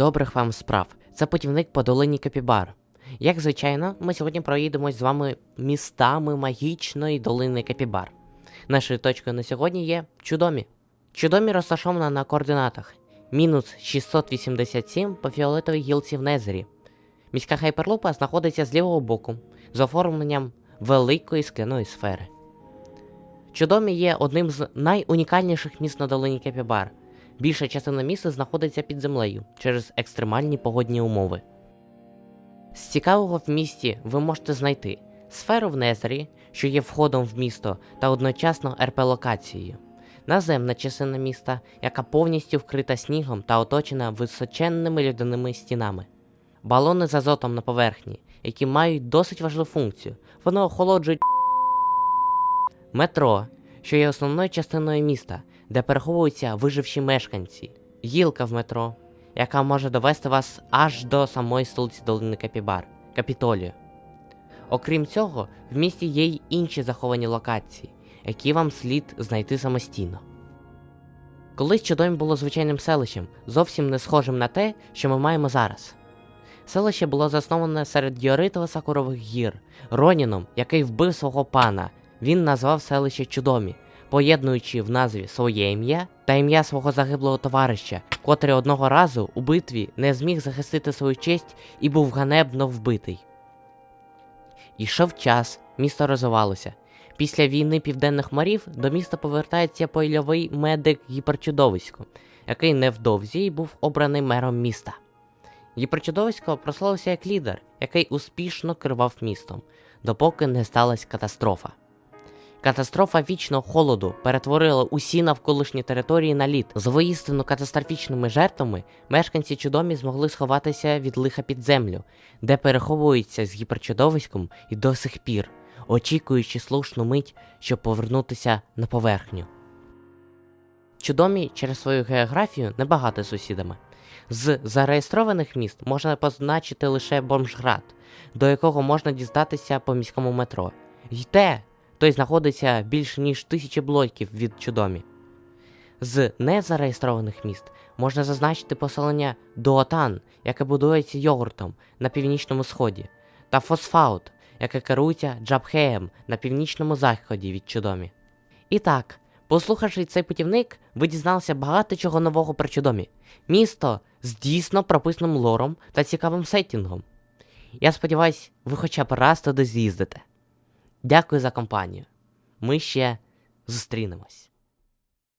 Добрих вам справ. Це путівник по долині Капібар. Як звичайно, ми сьогодні проїдемось з вами містами магічної долини Капібар. Нашою точкою на сьогодні є Чудомі. Чудомі розташована на координатах мінус 687 по фіолетовій гілці в Незері. Міська хайперлупа знаходиться з лівого боку з оформленням великої скляної сфери. Чудомі є одним з найунікальніших міст на долині Капібар. Більша частина міста знаходиться під землею через екстремальні погодні умови. З цікавого в місті ви можете знайти сферу в Незері, що є входом в місто та одночасно РП-локацією, наземна частина міста, яка повністю вкрита снігом та оточена височенними льодяними стінами, балони з азотом на поверхні, які мають досить важливу функцію. Вони охолоджують метро, що є основною частиною міста, де переховуються виживші мешканці, гілка в метро, яка може довести вас аж до самої столиці долини Капібар Капітолію. Окрім цього, в місті є й інші заховані локації, які вам слід знайти самостійно. Колись Чудомі було звичайним селищем, зовсім не схожим на те, що ми маємо зараз. Селище було засноване серед діоритово-сакурових гір, Роніном, який вбив свого пана. Він назвав селище Чудомі, поєднуючи в назві своє ім'я та ім'я свого загиблого товариша, котрий одного разу у битві не зміг захистити свою честь і був ганебно вбитий. Ішов час, місто розвивалося. Після війни південних морів до міста повертається польовий медик Гіперчудовисько, який невдовзі й був обраний мером міста. Гіперчудовисько прославився як лідер, який успішно керував містом, допоки не сталася катастрофа. Катастрофа вічного холоду перетворила усі навколишні території на лід. З воїстину катастрофічними жертвами мешканці чудомі змогли сховатися від лиха під землю, де переховуються з гіперчудовиськом і до сих пір, очікуючи слушну мить, щоб повернутися на поверхню. Чудомі через свою географію небагато сусідами. З зареєстрованих міст можна позначити лише Бомжград, до якого можна дістатися по міському метро. І той знаходиться більше ніж тисячі блоків від чудомі. З незареєстрованих міст можна зазначити поселення Дуотан, яке будується йогуртом на північному сході, та Фосфаут, яке керується Джабхеєм на північному заході від чудомі. І так, послухавши цей путівник, ви дізналися багато чого нового про чудомі. Місто з дійсно прописаним лором та цікавим сеттінгом. Я сподіваюсь, ви хоча б раз туди з'їздите. Дякую за компанію. Ми ще зустрінемось.